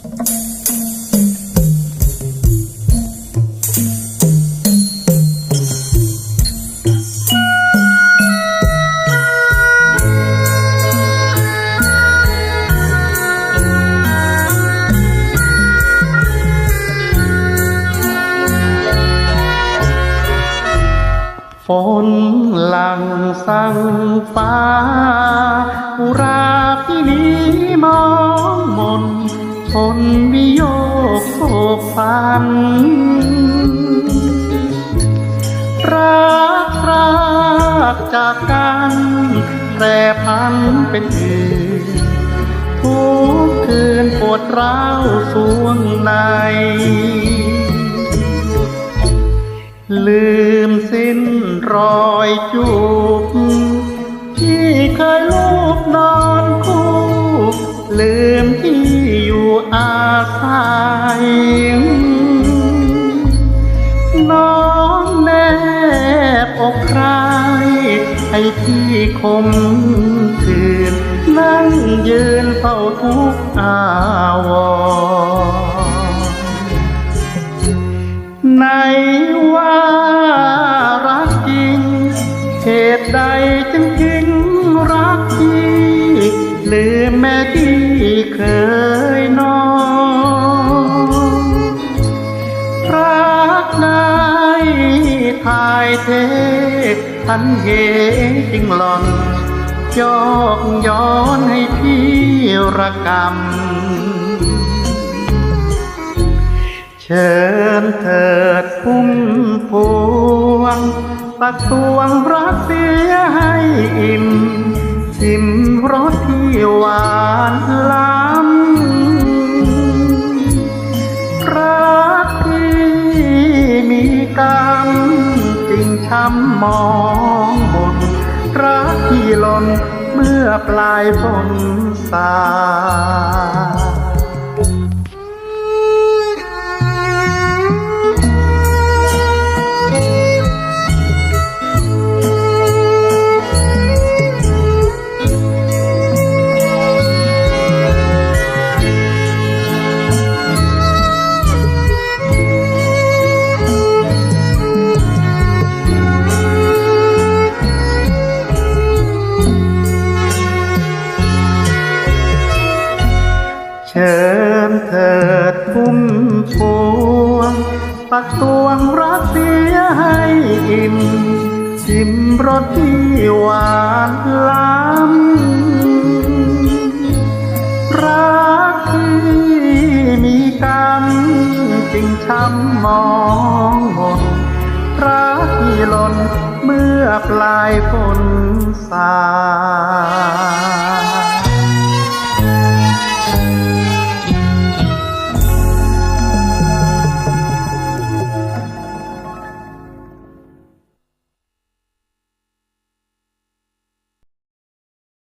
ฝนหลังสั่งฟ้าอุราพี่นี้มอง ฝนวิโยกโศกสัน รักรักจากกันแปรพันเป็นอื่นทุกคืนปวดร้าวสวงใน ลืมสิ้นรอยจูบที่เคยลูบนอนคู่ลืม น้องแนบอกใคร ให้พี่คมคืน นั่งยืนเฝ้าทุกอาวรณ์ในว่ารักจริงเหตุใดจึงทิ้งรักที่ลืมแม่ที่เคยนอน ทายเททันเหจริงหลอนยอกย้อนให้พี่ระกำ เชิญเถิดพุ่มพวงตักตวงรักเสียให้อิ่มชิมรสที่หวานล้ำรักที่มีกรรม ช้ำมองบนรักที่หล่นเมื่อปลายฝนสา พวง ปักตวงรักเสียให้อิ่มชิมรสที่หวานล้ำรักที่มีกรรมจริงช้ำมองหมดรักที่หล่นเมื่อปลายฝนสา